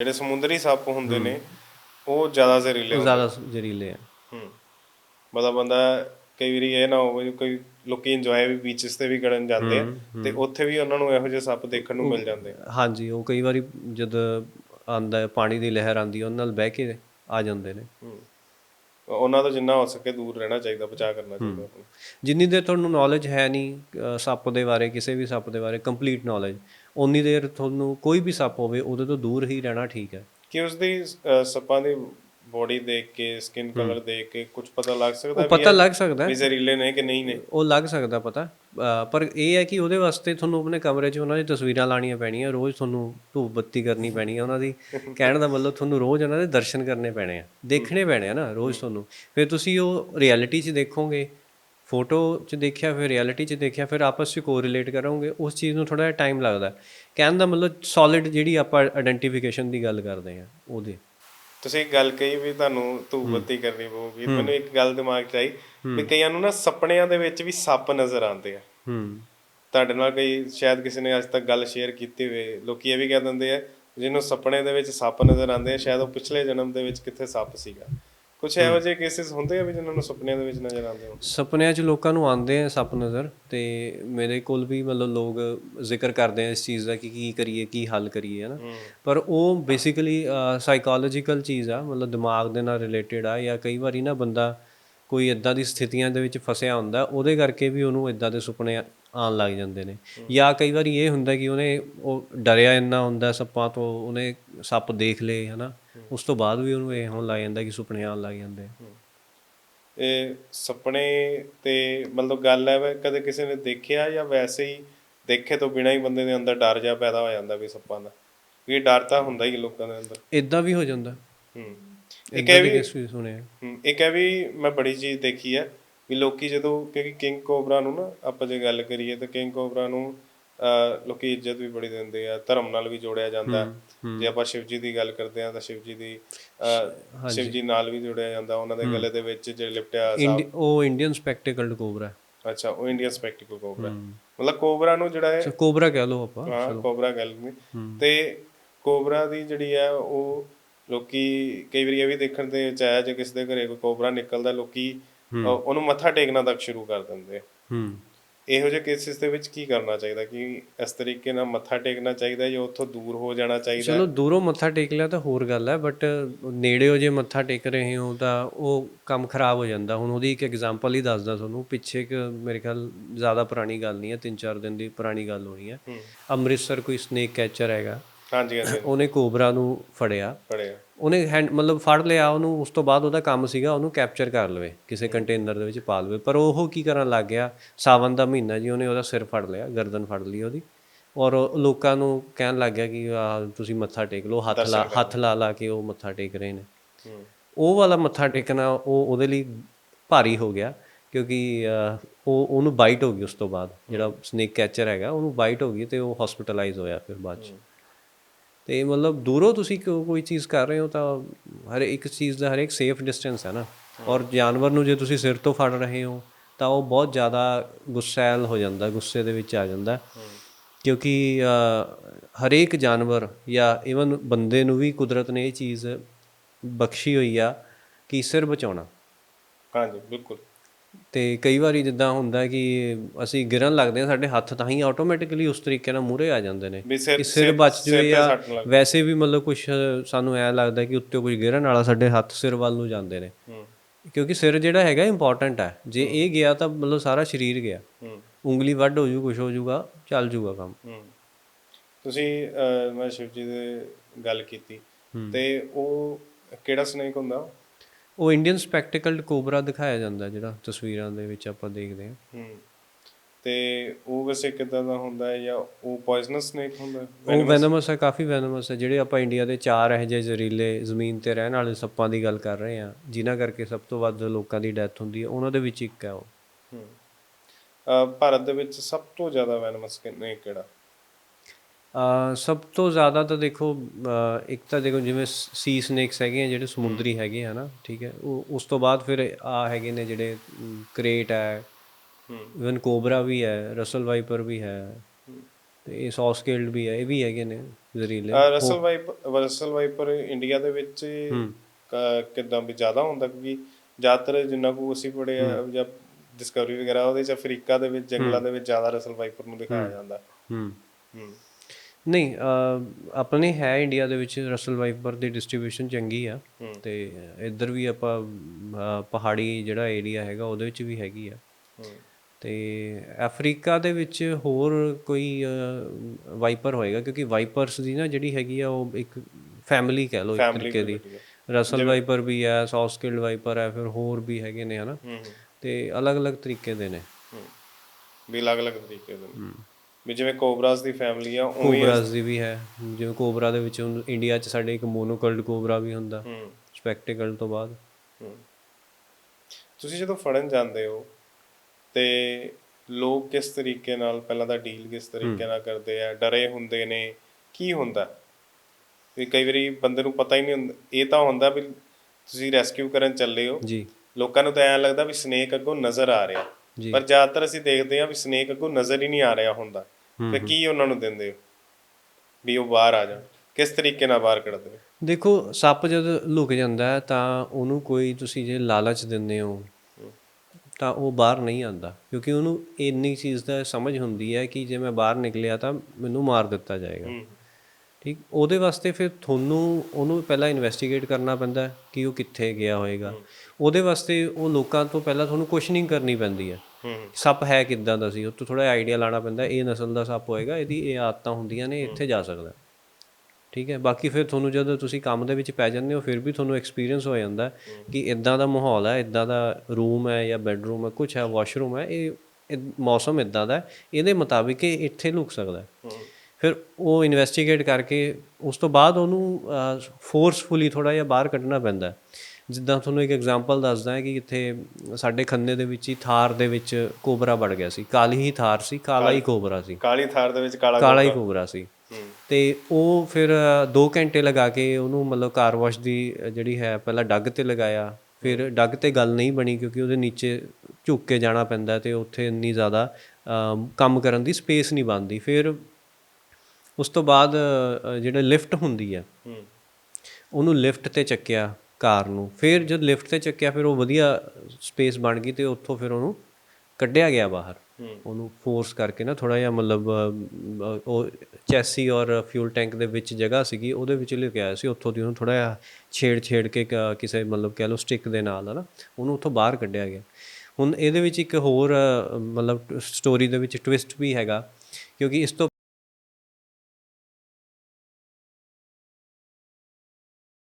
ਜਿਹੜੇ ਸਮੁੰਦਰੀ ਸੱਪ ਹੁੰਦੇ ਨੇ ਉਹ ਜ਼ਿਆਦਾ ਜ਼ਹਿਰੀਲੇ ਹੁੰਦੇ ਜ਼ਿਆਦਾ ਜ਼ਹਿਰੀਲੇ ਆ। ਹੂੰ। ਮਤਲਬ ਬੰਦਾ ਕਈ ਵਾਰੀ ਇਹ ਨਾ ਹੋਵੇ ਕੋਈ ਲੋਕੀ ਇੰਜੋਏ ਵੀ ਬੀਚਸ ਤੇ ਵੀ ਕਰਨ ਜਾਂਦੇ ਆ ਤੇ ਉੱਥੇ ਵੀ ਉਹਨਾਂ ਨੂੰ ਇਹੋ ਜਿਹੇ ਸੱਪ ਦੇਖਣ ਨੂੰ ਮਿਲ ਜਾਂਦੇ ਆ। ਹਾਂਜੀ ਉਹ ਕਈ ਵਾਰੀ ਜਦ ਆਂਦਾ ਪਾਣੀ ਦੀ ਲਹਿਰ ਆਂਦੀ ਉਹਨਾਂ ਨਾਲ ਬਹਿ ਕੇ ਆ ਜਾਂਦੇ ਨੇ। ਉਹਨਾਂ ਤੋਂ ਜਿੰਨਾ ਹੋ ਸਕੇ ਦੂਰ ਰਹਿਣਾ ਚਾਹੀਦਾ ਬਚਾਅ ਕਰਨਾ ਚਾਹੀਦਾ। ਜਿੰਨੀ ਦੇਰ ਤੁਹਾਨੂੰ ਨੌਲੇਜ ਹੈ ਨਹੀਂ ਸੱਪ ਦੇ ਬਾਰੇ ਕਿਸੇ ਵੀ ਸੱਪ ਦੇ ਬਾਰੇ ਕੰਪਲੀਟ ਨੌਲੇਜ ਉਨੀ ਦੇਰ ਤੁਹਾਨੂੰ ਕੋਈ ਵੀ ਸੱਪ ਹੋਵੇ ਉਹਦੇ ਤੋਂ ਦੂਰ ਹੀ ਰਹਿਣਾ ਠੀਕ ਹੈ। ਕਿ ਉਸ ਦੀ ਅ, ਸੱਪਾਂ ਦੀ ਬੋਡੀ ਦੇਖ ਕੇ ਸਕਿਨ ਕਲਰ ਦੇਖ ਕੇ ਕੁਝ ਪਤਾ ਲੱਗ ਸਕਦਾ ਉਹ ਪਤਾ ਲੱਗ ਸਕਦਾ। ਹੈ, ਵੀ ਜ਼ਹਿਰੀਲੇ ਨੇ ਕਿ ਨਹੀਂ ਨੇ? ਉਹ ਲੱਗ ਸਕਦਾ ਪਤਾ। ਅ, ਪਰ ਇਹ ਹੈ ਕਿ ਉਹਦੇ ਵਾਸਤੇ ਤੁਹਾਨੂੰ ਆਪਣੇ ਕਮਰੇ 'ਚ ਉਹਨਾਂ ਦੀ ਤਸਵੀਰਾਂ ਲਾਣੀਆਂ ਪੈਣੀਆਂ ਰੋਜ਼ ਤੁਹਾਨੂੰ ਧੂਪ ਬੱਤੀ ਕਰਨੀ ਪੈਣੀ ਹੈ ਉਹਨਾਂ ਦੀ। ਕਹਿਣ ਦਾ ਮਤਲਬ ਤੁਹਾਨੂੰ ਰੋਜ਼ ਉਹਨਾਂ ਦੇ ਦਰਸ਼ਨ ਕਰਨੇ ਪੈਣੇ ਆ ਦੇਖਣੇ ਪੈਣੇ ਆ ਨਾ ਰੋਜ਼ ਤੁਹਾਨੂੰ। ਫਿਰ ਤੁਸੀਂ ਉਹ ਰਿਐਲਿਟੀ 'ਚ ਦੇਖੋਗੇ ਫੋਟੋ 'ਚ ਦੇਖਿਆ ਫਿਰ ਰਿਐਲਿਟੀ 'ਚ ਦੇਖਿਆ ਫਿਰ ਆਪਸ 'ਚ ਕੋਰਿਲੇਟ ਕਰੋਗੇ ਉਸ ਚੀਜ਼ ਨੂੰ ਥੋੜਾ ਜਿਹਾ ਟਾਈਮ ਲੱਗਦਾ। ਕਹਿਣ ਦਾ ਮਤਲਬ ਸੋਲਿਡ ਜਿਹੜੀ ਆਪਾਂ ਆਇਡੈਂਟੀਫਿਕੇਸ਼ਨ ਦੀ ਗੱਲ ਕਰਦੇ ਆ ਉਹਦੇ। ਤੁਸੀਂ ਇੱਕ ਗੱਲ ਕਹੀ ਵੀ ਤੁਹਾਨੂੰ ਧੂਪ ਬੱਤੀ ਕਰਨੀ ਪਊਗੀ ਮੈਨੂੰ ਇੱਕ ਗੱਲ ਦਿਮਾਗ 'ਚ ਆਈ ਵੀ ਕਈਆਂ ਨੂੰ ਨਾ ਸੁਪਨਿਆਂ ਦੇ ਵਿੱਚ ਵੀ ਸੱਪ ਨਜ਼ਰ ਆਉਂਦੇ ਆ। ਹੂੰ। ਤੁਹਾਡੇ ਨਾਲ ਕਈ ਸ਼ਾਇਦ ਕਿਸੇ ਨੇ ਅੱਜ ਤੱਕ ਗੱਲ ਸ਼ੇਅਰ ਕੀਤੀ ਹੋਵੇ ਲੋਕੀ ਇਹ ਵੀ ਕਹਿ ਦਿੰਦੇ ਆ ਜਿਹਨੂੰ ਸੁਪਨੇ ਦੇ ਵਿੱਚ ਸੱਪ ਨਜ਼ਰ ਆਉਂਦੇ ਆ ਸ਼ਾਇਦ ਉਹ ਪਿਛਲੇ ਜਨਮ ਦੇ ਵਿੱਚ ਕਿੱਥੇ ਸੱਪ ਸੀਗਾ। ਕੁਝ ਇਹੋ ਜਿਹੇ ਕੇਸਿਸ ਹੁੰਦੇ ਆ ਵੀ ਜਿਨ੍ਹਾਂ ਨੂੰ ਸੁਪਨਿਆਂ ਦੇ ਵਿੱਚ ਨਜ਼ਰ ਆਉਂਦੇ ਹੋ ਸੁਪਨਿਆਂ 'ਚ ਲੋਕਾਂ ਨੂੰ ਆਉਂਦੇ ਆ ਸੱਪ ਨਜ਼ਰ ਤੇ ਮੇਰੇ ਕੋਲ ਵੀ ਮਤਲਬ ਲੋਕ ਜ਼ਿਕਰ ਕਰਦੇ ਆ ਇਸ ਚੀਜ਼ ਦਾ ਕਿ ਕੀ ਕਰੀਏ ਕੀ ਹੱਲ ਕਰੀਏ ਹਨਾ। ਪਰ ਉਹ ਬੇਸਿਕਲੀ ਸਾਈਕੋਲੋਜੀਕਲ ਚੀਜ਼ ਆ ਮਤਲਬ ਦਿਮਾਗ ਦੇ ਨਾਲ ਰਿਲੇਟਡ ਆ ਜਾਂ ਕਈ ਵਾਰੀ ਨਾ ਬੰਦਾ ਕੋਈ ਇਦਾਂ ਦੀ ਸਥਿਤੀਆਂ ਦੇ ਵਿੱਚ ਫਸਿਆ ਹੁੰਦਾ ਉਹਦੇ ਕਰਕੇ ਵੀ ਉਹਨੂੰ ਇਦਾਂ ਦੇ ਸੁਪਨੇ ਆਉਣ ਲੱਗ ਜਾਂਦੇ ਨੇ। ਜਾਂ ਕਈ ਵਾਰੀ ਇਹ ਹੁੰਦਾ ਕਿ ਉਹਨੇ ਉਹ ਡਰਿਆ ਇੰਨਾ ਹੁੰਦਾ ਸੱਪਾਂ ਤੋਂ ਉਹਨੇ ਸੱਪ ਦੇਖ ਲਏ ਹਨਾ। ਉਸ ਤੋਂ ਬਾਅਦ ਵੀ ਉਹਨੂੰ ਇਹ ਹੋਣ ਲੱਗ ਜਾਂਦਾ ਕਿ ਸੁਪਨੇ ਆਉਣ ਲੱਗ ਜਾਂਦੇ ਇਹ ਸੁਪਨੇ ਤੇ ਮਤਲਬ ਗੱਲ ਹੈ ਵੀ ਕਦੇ ਕਿਸੇ ਨੇ ਦੇਖਿਆ ਜਾਂ ਵੈਸੇ ਹੀ ਦੇਖੇ ਤੋਂ ਬਿਨਾਂ ਹੀ ਬੰਦੇ ਦੇ ਅੰਦਰ ਡਰ ਜਾ ਪੈਦਾ ਹੋ ਜਾਂਦਾ ਵੀ ਸੱਪਾਂ ਦਾ? ਵੀ ਡਰ ਤਾਂ ਹੁੰਦਾ ਹੀ ਲੋਕਾਂ ਦੇ ਅੰਦਰ। ਇਦਾਂ ਵੀ ਹੋ ਜਾਂਦਾ। ਹੂੰ। ਇਹ ਵੀ ਵੀ ਕੇਸ ਵੀ ਸੁਣੇ ਆ। ਹਮ, ਇੱਕ ਇਹ ਵੀ ਮੈਂ ਬੜੀ ਚੀਜ਼ ਦੇਖੀ ਹੈ ਵੀ ਲੋਕੀ ਜਦੋਂ ਕਿਉਂਕਿ ਕਿੰਗ ਕੋਬਰਾ ਨੂੰ ਨਾ ਆਪਾਂ ਜੇ ਗੱਲ ਕਰੀਏ ਤਾਂ ਕਿੰਗ ਕੋਬਰਾ ਨੂੰ ਲੋਕੀ ਇੱਜ਼ਤ ਵੀ ਬੜੀ ਦਿੰਦੇ ਆ ਧਰਮ ਨਾਲ ਵੀ ਜੋੜਿਆ ਜਾਂਦਾ। ਜੇ ਆਪਾਂ ਸ਼ਿਵ ਜੀ ਦੀ ਗੱਲ ਕਰਦੇ ਆ ਤਾਂ ਸ਼ਿਵ ਜੀ ਦੀ ਅਹ, ਸ਼ਿਵ ਜੀ ਨਾਲ ਵੀ ਜੋੜਿਆ ਜਾਂਦਾ ਉਹਨਾਂ ਦੇ ਗਲੇ ਦੇ ਵਿੱਚ ਜੇ ਲਿਪਟਿਆ ਇੰਡੀ- ਉਹ ਇੰਡੀਅਨ ਸਪੈਕਟੀਕਲਡ ਕੋਬਰਾ ਅੱਛਾ ਉਹ ਇੰਡੀਅਨ ਸਪੈਕਟੀਕਲ ਕੋਬਰਾ ਮਤਲਬ ਕੋਬਰਾ ਨੂੰ ਜਿਹੜਾ ਹੈ ਕੋਬਰਾ ਕਹਿ ਲਓ ਆਪਾਂ ਹਾਂ ਕੋਬਰਾ ਗੱਲ ਨਹੀਂ ਤੇ ਕੋਬਰਾ ਦੀ ਜਿਹੜੀ ਹੈ ਉਹ ਲੋਕੀ ਕਈ ਵਾਰੀ ਇਹ ਵੀ ਦੇਖਣ ਤੇ ਚਾਹਿਆ ਜੇ ਕਿਸੇ ਦੇ ਘਰੇ ਕੋਈ ਕੋਬਰਾ ਨਿਕਲਦਾ ਲੋਕੀ ਉਹਨੂੰ ਮੱਥਾ ਟੇਕਣਾ ਤੱਕ ਸ਼ੁਰੂ ਕਰ ਦਿੰਦੇ ਹੂੰ। ਇਹੋ ਜਿਹੇ ਕੇਸਿਸ ਦੇ ਵਿੱਚ ਕੀ ਕਰਨਾ ਚਾਹੀਦਾ ਕਿ ਇਸ ਤਰੀਕੇ ਨਾਲ ਮੱਥਾ ਟੇਕਣਾ ਚਾਹੀਦਾ ਜਾਂ ਉੱਥੋਂ ਦੂਰ ਹੋ ਜਾਣਾ ਚਾਹੀਦਾ? ਚਲੋ ਦੂਰੋਂ ਮੱਥਾ ਟੇਕ ਲਿਆ ਤਾਂ ਹੋਰ ਗੱਲ ਹੈ ਬਟ ਨੇੜਿਓ ਜੇ ਮੱਥਾ ਟੇਕ ਰਹੇ ਹੋ ਤਾਂ ਉਹ ਕੰਮ ਖਰਾਬ ਹੋ ਜਾਂਦਾ। ਹੁਣ ਉਹਦੀ ਇੱਕ ਐਗਜ਼ਾਮਪਲ ਹੀ ਦੱਸਦਾ ਤੁਹਾਨੂੰ। ਪਿੱਛੇ ਇੱਕ ਮੇਰੇ ਖਿਆਲ ਜ਼ਿਆਦਾ ਪੁਰਾਣੀ ਗੱਲ ਨਹੀਂ ਹੈ 3-4 ਦਿਨ ਦੀ ਪੁਰਾਣੀ ਗੱਲ ਹੋਣੀ ਹੈ। ਅੰਮ੍ਰਿਤਸਰ ਕੋਈ ਸਨੇਕ ਕੈਚਰ ਹੈਗਾ। ਹਾਂਜੀ ਹਾਂਜੀ। ਉਹਨੇ ਕੋਬਰਾ ਨੂੰ ਫੜਿਆ। ਪੜਿਆ ਉਹਨੇ ਹੈਂਡ ਮਤਲਬ ਫੜ ਲਿਆ ਉਹਨੂੰ ਉਸ ਤੋਂ ਬਾਅਦ ਉਹਦਾ ਕੰਮ ਸੀਗਾ ਉਹਨੂੰ ਕੈਪਚਰ ਕਰ ਲਵੇ ਕਿਸੇ ਕੰਟੇਨਰ ਦੇ ਵਿੱਚ ਪਾ ਲਵੇ। ਪਰ ਉਹ ਕੀ ਕਰਨ ਲੱਗ ਗਿਆ? ਸਾਵਨ ਦਾ ਮਹੀਨਾ ਜੀ ਉਹਨੇ ਉਹਦਾ ਸਿਰ ਫੜ ਲਿਆ ਗਰਦਨ ਫੜ ਲਈ ਉਹਦੀ। ਔਰ ਲੋਕਾਂ ਨੂੰ ਕਹਿਣ ਲੱਗ ਗਿਆ ਕਿ ਤੁਸੀਂ ਮੱਥਾ ਟੇਕ ਲਓ ਹੱਥ ਲਾ ਹੱਥ ਲਾ ਲਾ ਕੇ ਉਹ ਮੱਥਾ ਟੇਕ ਰਹੇ ਨੇ। ਉਹ ਵਾਲਾ ਮੱਥਾ ਟੇਕਣਾ ਉਹ ਉਹਦੇ ਲਈ ਭਾਰੀ ਹੋ ਗਿਆ ਕਿਉਂਕਿ ਉਹ ਉਹਨੂੰ ਬਾਈਟ ਹੋ ਗਈ ਉਸ ਤੋਂ ਬਾਅਦ। ਜਿਹੜਾ ਸਨੇਕ ਕੈਚਰ ਹੈਗਾ ਉਹਨੂੰ ਬਾਈਟ ਹੋ ਗਈ ਤੇ ਉਹ ਹਸਪੀਟਲਾਈਜ਼ ਹੋਇਆ ਫਿਰ ਬਾਅਦ ਚ। ਤੇ ਮਤਲਬ ਦੂਰੋਂ ਤੁਸੀਂ ਕੋਈ ਚੀਜ਼ ਕਰ ਰਹੇ ਹੋ ਤਾਂ ਹਰ ਇੱਕ ਚੀਜ਼ ਦਾ ਹਰ ਇੱਕ ਸੇਫ ਡਿਸਟੈਂਸ ਹੈ ਨਾ। ਔਰ ਜਾਨਵਰ ਨੂੰ ਜੇ ਤੁਸੀਂ ਸਿਰ ਤੋਂ ਫੜ ਰਹੇ ਹੋ ਤਾਂ ਉਹ ਬਹੁਤ ਜ਼ਿਆਦਾ ਗੁੱਸੈਲ ਹੋ ਜਾਂਦਾ, ਗੁੱਸੇ ਦੇ ਵਿੱਚ ਆ ਜਾਂਦਾ। ਕਿਉਂਕਿ ਹਰੇਕ ਜਾਨਵਰ ਜਾਂ ਇਵਨ ਬੰਦੇ ਨੂੰ ਵੀ ਕੁਦਰਤ ਨੇ ਇਹ ਚੀਜ਼ ਬਖਸ਼ੀ ਹੋਈ ਆ ਕਿ ਸਿਰ ਬਚਾਉਣਾ। ਹਾਂਜੀ, ਬਿਲਕੁਲ। ਤੇ ਕਈ ਵਾਰੀ ਜਿੱਦਾਂ ਹੁੰਦਾ ਕਿ ਅਸੀਂ ਗਿਰਨ ਲੱਗਦੇ ਆ ਸਾਡੇ ਹੱਥ ਤਾਂ ਹੀ ਆਟੋਮੈਟਿਕਲੀ ਉਸ ਤਰੀਕੇ ਨਾਲ ਮੂਰੇ ਆ ਜਾਂਦੇ ਨੇ ਕਿ ਸਿਰ ਬਚ ਸਿਰ ਜਵੇ ਤੇ ਜਾਂ ਸੱਟ ਲੱਗ ਵੈਸੇ ਵੀ ਮਤਲਬ ਕੁਝ ਸਾਨੂੰ ਐ ਲੱਗਦਾ ਕਿ ਉੱਤੇ ਕੋਈ ਗਿਰਨ ਵਾਲਾ ਸਾਡੇ ਹੱਥ ਸਿਰ ਵੱਲ ਨੂੰ ਜਾਂਦੇ ਨੇ। ਕਿਉਂਕਿ ਸਿਰ ਜਿਹੜਾ ਹੈਗਾ ਇੰਪੋਰਟੈਂਟ ਹੈ। ਜੇ ਇਹ ਗਿਆ ਤਾਂ ਮਤਲਬ ਸਾਰਾ ਸਰੀਰ ਗਿਆ। ਉਂਗਲੀ ਵੱਢ ਹੋ ਜੂ ਕੁਝ ਹੋ ਜੂਗਾ ਚੱਲ ਜੂਗਾ ਕੰਮ। ਤੁਸੀਂ ਮੈਂ ਸ਼ਿਵ ਜੀ ਦੇ ਗੱਲ ਕੀਤੀ। ਤੇ ਉਹ ਕਿਹੜਾ ਸਨੇਕ ਹੁੰਦਾ? ਉਹ? ਇੰਡੀਅਨ ਸਪੈਕਟੀਕਲਡ ਕੋਬਰਾ ਦਿਖਾਇਆ ਜਾਂਦਾ ਜਿਹੜਾ ਤਸਵੀਰਾਂ ਦੇ ਵਿੱਚ ਆਪਾਂ ਦੇਖਦੇ ਹਾਂ। ਹੂੰ। ਤੇ ਉਹ ਵੈਸੇ ਕਿਦਾਂ ਦਾ ਹੁੰਦਾ ਹੈ ਜਾਂ ਉਹ ਪੋਇਜ਼ਨਸ ਸਨੇਕ ਹੁੰਦਾ ਹੈ? ਉਹ ਵੈਨਮਸ ਹੈ ਕਾਫੀ ਵੈਨਮਸ ਹੈ। ਜਿਹੜੇ ਆਪਾਂ ਇੰਡੀਆ ਦੇ ਚਾਰ ਇਹੋ ਜਿਹੇ ਜ਼ਹਿਰੀਲੇ ਜ਼ਮੀਨ ਤੇ ਰਹਿਣ ਵਾਲੇ ਸੱਪਾਂ ਦੀ ਗੱਲ ਕਰ ਰਹੇ ਹਾਂ ਜਿਨ੍ਹਾਂ ਕਰਕੇ ਸਭ ਤੋਂ ਵੱਧ ਲੋਕਾਂ ਦੀ ਡੈਥ ਹੁੰਦੀ ਹੈ ਉਹਨਾਂ ਦੇ ਵਿੱਚ ਇੱਕ ਹੈ ਉਹ। ਹੂੰ। ਭਾਰਤ ਦੇ ਵਿੱਚ ਸਭ ਤੋਂ ਜ਼ਿਆਦਾ ਵੈਨਮਸ ਕਿਹੜਾ? ਸਭ ਤੋਂ ਜ਼ਿਆਦਾ ਤਾਂ ਦੇਖੋ ਇੱਕ ਤਾਂ ਦੇਖੋ ਜਿਵੇਂ ਸੀ ਸਨੇਕਸ ਹੈਗੇ ਆ ਜਿਹੜੇ ਸਮੁੰਦਰੀ ਹੈਗੇ ਆ ਨਾ ਠੀਕ ਹੈ ਉਹ ਉਸ ਤੋਂ ਬਾਅਦ ਫਿਰ ਆ ਹੈਗੇ ਨੇ ਜਿਹੜੇ ਕ੍ਰੇਟ ਹੈ ਇਵਨ ਕੋਬਰਾ ਵੀ ਹੈ ਰਸਲ ਵਾਈਪਰ ਵੀ ਹੈ ਤੇ ਇਹ ਸੌ ਸਕੇਲਡ ਵੀ ਹੈ ਇਹ ਵੀ ਹੈਗੇ ਨੇ ਜ਼ਰੀਲੇ Russell viper Russell viper India ਦੇ ਵਿੱਚ ਕਿੱਦਾਂ ਵੀ ਜ਼ਿਆਦਾ ਹੁੰਦਾ ਕਿਉਂਕਿ ਜ਼ਿਆਦਾਤਰ ਜਿੰਨਾ ਕੋ ਅਸੀਂ ਪੜਿਆ ਜਾਂ ਡਿਸਕਵਰੀ ਵਗੈਰਾ ਉਹਦੇ ਚ ਅਫਰੀਕਾ ਦੇ ਵਿੱਚ ਜੰਗਲਾਂ ਦੇ ਵਿੱਚ ਜ਼ਿਆਦਾ ਰਸਲ ਵਾਈਪਰ ਨੂੰ ਦਿਖਾਇਆ ਜਾਂਦਾ। ਹੂੰ। ਹੂੰ। ਨਹੀਂ ਅਹ, ਆਪਣੇ ਹੈ ਇੰਡੀਆ ਦੇ ਵਿੱਚ ਰਸਲ ਵਾਈਪਰ ਦੀ ਡਿਸਟ੍ਰੀਬਿਊਸ਼ਨ ਚੰਗੀ ਆ ਤੇ ਇੱਧਰ ਵੀ ਆਪਾਂ ਅਹ, ਪਹਾੜੀ ਜਿਹੜਾ ਏਰੀਆ ਹੈਗਾ ਉਹਦੇ ਵਿੱਚ ਵੀ ਹੈਗੀ ਆ। ਤੇ ਅਫਰੀਕਾ ਦੇ ਵਿੱਚ ਹੋਰ ਕੋਈ ਵਾਈਪਰ ਹੋਏਗਾ ਕਿਉਂਕਿ ਵਾਈਪਰਸ ਦੀ ਨਾ ਜਿਹੜੀ ਹੈਗੀ ਆ ਉਹ ਇੱਕ ਫੈਮਿਲੀ ਕਹਿ ਲਓ ਇੱਕ ਤਰੀਕੇ ਦੀ। ਰਸਲ ਵਾਈਪਰ ਵੀ ਹੈ ਸੌਫਟ ਸਕਿਲਡ ਵਾਈਪਰ ਹੈ ਫਿਰ ਹੋਰ ਵੀ ਹੈਗੇ ਨੇ ਹਨਾ। ਤੇ ਅਲੱਗ-ਅਲੱਗ ਤਰੀਕੇ ਦੇ ਨੇ। ਵੀ ਅਲੱਗ-ਅਲੱਗ ਤਰੀਕੇ ਦੇ ਨੇ। ਵੀ ਜਿਵੇਂ ਕੋਬਰਾਸ ਦੀ ਫੈਮਿਲੀ ਆ ਉਵੇਂ ਕੋਬਰਾਸ ਦੀ ਵੀ ਹੈ। ਜਿਵੇਂ ਕੋਬਰਾ ਦੇ ਵਿੱਚ ਇੰਡੀਆ 'ਚ ਸਾਡੇ ਇੱਕ ਮੋਨੋਕਲਡ ਕੋਬਰਾ ਵੀ ਹੁੰਦਾ ਸਪੈਕਟੀਕਲ ਤੋਂ ਬਾਅਦ। ਤੁਸੀਂ ਜਦੋਂ ਫੜਨ ਜਾਂਦੇ ਹੋ ਤੇ ਲੋਕ ਕਿਸ ਤਰੀਕੇ ਨਾਲ ਪਹਿਲਾਂ ਤਾਂ ਡੀਲ ਕਿਸ ਤਰੀਕੇ ਨਾਲ ਕਰਦੇ ਆ? ਡਰੇ ਹੁੰਦੇ ਨੇ ਕੀ ਹੁੰਦਾ? ਵੀ ਕਈ ਵਾਰੀ ਬੰਦੇ ਨੂੰ ਪਤਾ ਹੀ ਨਹੀਂ ਹੁੰਦਾ ਇਹ ਤਾਂ ਹੁੰਦਾ ਵੀ ਤੁਸੀਂ ਰੈਸਕਿਊ ਕਰਨ ਚੱਲੇ ਹੋ। ਜੀ। ਲੋਕਾਂ ਨੂੰ ਤਾਂ ਐਂ ਲੱਗਦਾ ਵੀ ਸਨੇਕ ਅੱਗੋਂ ਨਜ਼ਰ ਆ ਰਿਹਾ। ਪਰ ਜ਼ਿਆਦਾਤਰ ਅਸੀਂ ਦੇਖਦੇ ਹਾਂ ਵੀ ਸਨੇਕ ਅੱਗੋਂ ਨਜ਼ਰ ਹੀ ਨਹੀਂ ਆ ਰਿਹਾ ਹੁੰਦਾ। ਤੇ ਕੀ ਉਹਨਾਂ ਨੂੰ ਦਿੰਦੇ ਹੋ? ਵੀ ਉਹ ਬਾਹਰ ਆ ਜਾਣ। ਕਿਸ ਤਰੀਕੇ ਨਾਲ ਬਾਹਰ ਕੱਢਦੇ ਹੋ ਦੇਖੋ ਸੱਪ ਜਦ ਲੁਕ ਜਾਂਦਾ ਤਾਂ ਉਹਨੂੰ ਕੋਈ ਤੁਸੀਂ ਜੇ ਲਾਲਚ ਦਿੰਦੇ ਹੋ ਤਾਂ ਉਹ ਬਾਹਰ ਨਹੀਂ ਆਉਂਦਾ। ਕਿਉਂਕਿ ਉਹਨੂੰ ਇੰਨੀ ਚੀਜ਼ ਦਾ ਸਮਝ ਹੁੰਦੀ ਹੈ ਕਿ ਜੇ ਮੈਂ ਬਾਹਰ ਨਿਕਲਿਆ ਤਾਂ ਮੈਨੂੰ ਮਾਰ ਦਿੱਤਾ ਜਾਏਗਾ। ਠੀਕ? ਉਹਦੇ ਵਾਸਤੇ ਫਿਰ ਤੁਹਾਨੂੰ ਉਹਨੂੰ ਪਹਿਲਾਂ ਇਨਵੈਸਟੀਗੇਟ ਕਰਨਾ ਪੈਂਦਾ ਕਿ ਉਹ ਕਿੱਥੇ ਗਿਆ ਹੋਏਗਾ। ਉਹਦੇ ਵਾਸਤੇ ਉਹ ਲੋਕਾਂ ਤੋਂ ਪਹਿਲਾਂ ਤੁਹਾਨੂੰ ਕੁਐਸਚਨਿੰਗ ਕਰਨੀ ਪੈਂਦੀ ਹੂੰ। ਸੱਪ ਹੈ ਕਿੱਦਾਂ ਦਾ ਸੀ? ਉਹ ਤੋਂ ਥੋੜਾ ਆਈਡੀਆ ਲਾਣਾ ਪੈਂਦਾ, ਇਹ ਨਸਲ ਦਾ ਸੱਪ ਹੋਏਗਾ, ਇਹਦੀ ਇਹ ਆਦਤਾਂ ਹੁੰਦੀਆਂ ਨੇ, ਇੱਥੇ ਜਾ ਸਕਦਾ। ਠੀਕ ਹੈ, ਬਾਕੀ ਫਿਰ ਤੁਹਾਨੂੰ ਜਦੋਂ ਤੁਸੀਂ ਕੰਮ ਦੇ ਵਿੱਚ ਪੈ ਜਾਂਦੇ ਹੋ, ਫਿਰ ਵੀ ਤੁਹਾਨੂੰ ਐਕਸਪੀਰੀਅੰਸ ਹੋ ਜਾਂਦਾ ਕਿ ਇਦਾਂ ਦਾ ਮਾਹੌਲ ਹੈ, ਇਦਾਂ ਦਾ ਰੂਮ ਹੈ ਜਾਂ ਬੈੱਡਰੂਮ ਹੈ ਕੁਝ ਹੈ ਵਾਸ਼ਰੂਮ ਹੈ, ਇਹ ਮੌਸਮ ਇਦਾਂ ਦਾ ਇਹਦੇ ਮੁਤਾਬਿਕ ਇਹ ਇੱਥੇ ਲੁਕ ਸਕਦਾ ਫਿਰ ਉਹ ਇਨਵੈਸਟੀਗੇਟ ਕਰਕੇ ਉਸ ਤੋਂ ਬਾਅਦ ਉਹਨੂੰ ਫੋਰਸਫੁਲੀ ਥੋੜਾ ਜਿਹਾ ਬਾਹਰ ਕੱਢਣਾ ਪੈਂਦਾ ਜਿੱਦਾਂ ਤੁਹਾਨੂੰ ਇੱਕ ਐਗਜ਼ਾਮਪਲ ਦੱਸਦਾ ਹੈ ਕਿ ਇੱਥੇ ਸਾਡੇ ਖੰਨੇ ਦੇ ਵਿੱਚ ਹੀ ਥਾਰ ਦੇ ਵਿੱਚ ਕੋਬਰਾ ਵੜ ਗਿਆ ਸੀ। ਕਾਲੀ ਹੀ ਥਾਰ ਸੀ ਕਾਲਾ ਹੀ ਕੋਬਰਾ ਸੀ। ਕਾਲੀ ਥਾਰ ਦੇ ਵਿੱਚ ਕਾਲਾ ਕਾਲਾ ਹੀ ਕੋਬਰਾ। ਸੀ। ਤੇ ਉਹ ਫਿਰ 2 ਘੰਟੇ ਲਗਾ ਕੇ ਉਹਨੂੰ ਮਤਲਬ ਕਾਰ ਵਾਸ਼ ਦੀ ਜਿਹੜੀ ਹੈ ਪਹਿਲਾਂ ਡੱਗ ਤੇ ਲਗਾਇਆ ਫਿਰ ਡੱਗ ਤੇ ਗੱਲ ਨਹੀਂ ਬਣੀ ਕਿਉਂਕਿ ਉਹਦੇ ਨੀਚੇ ਝੁੱਕ ਕੇ ਜਾਣਾ ਪੈਂਦਾ ਤੇ ਉੱਥੇ ਇੰਨੀ ਜ਼ਿਆਦਾ ਕੰਮ ਕਰਨ ਦੀ ਸਪੇਸ ਨਹੀਂ ਬਣਦੀ। ਫਿਰ ਉਸ ਤੋਂ ਬਾਅਦ ਜਿਹੜਾ ਲਿਫਟ ਹੁੰਦੀ ਹੂੰ। ਉਹਨੂੰ ਲਿਫਟ ਤੇ ਚੱਕਿਆ। ਕਾਰ ਨੂੰ। ਫਿਰ ਜਦ ਲਿਫਟ ਤੇ ਚੱਕਿਆ ਫਿਰ ਉਹ ਵਧੀਆ ਸਪੇਸ ਬਣ ਗਈ ਤੇ ਉੱਥੋਂ ਫਿਰ ਉਹਨੂੰ ਕੱਢਿਆ ਗਿਆ ਬਾਹਰ। ਉਹਨੂੰ ਫੋਰਸ ਕਰਕੇ ਨਾ ਥੋੜਾ ਜਿਹਾ ਮਤਲਬ ਉਹ ਚੈਸੀ ਔਰ ਫਿਊਲ ਟੈਂਕ ਦੇ ਵਿੱਚ ਜਗ੍ਹਾ ਸੀਗੀ ਉਹਦੇ ਵਿੱਚ ਆਇਆ ਸੀ। ਉੱਥੋਂ ਦੀ ਉਹਨੂੰ ਥੋੜਾ ਜਿਹਾ ਛੇੜ ਛੇੜ ਕੇ ਕਿਸੇ ਮਤਲਬ ਕਹਿ ਲਓ ਸਟਿਕ ਦੇ ਨਾਲ ਹਨਾ ਉਹਨੂੰ ਉੱਥੋਂ ਬਾਹਰ ਕੱਢਿਆ ਗਿਆ। ਹੁਣ ਇਹਦੇ ਵਿੱਚ ਇੱਕ ਹੋਰ ਮਤਲਬ ਸਟੋਰੀ ਦੇ ਵਿੱਚ ਟਵਿਸਟ ਵੀ ਹੈਗਾ ਕਿਉਂਕਿ ਇਸ ਤੋਂ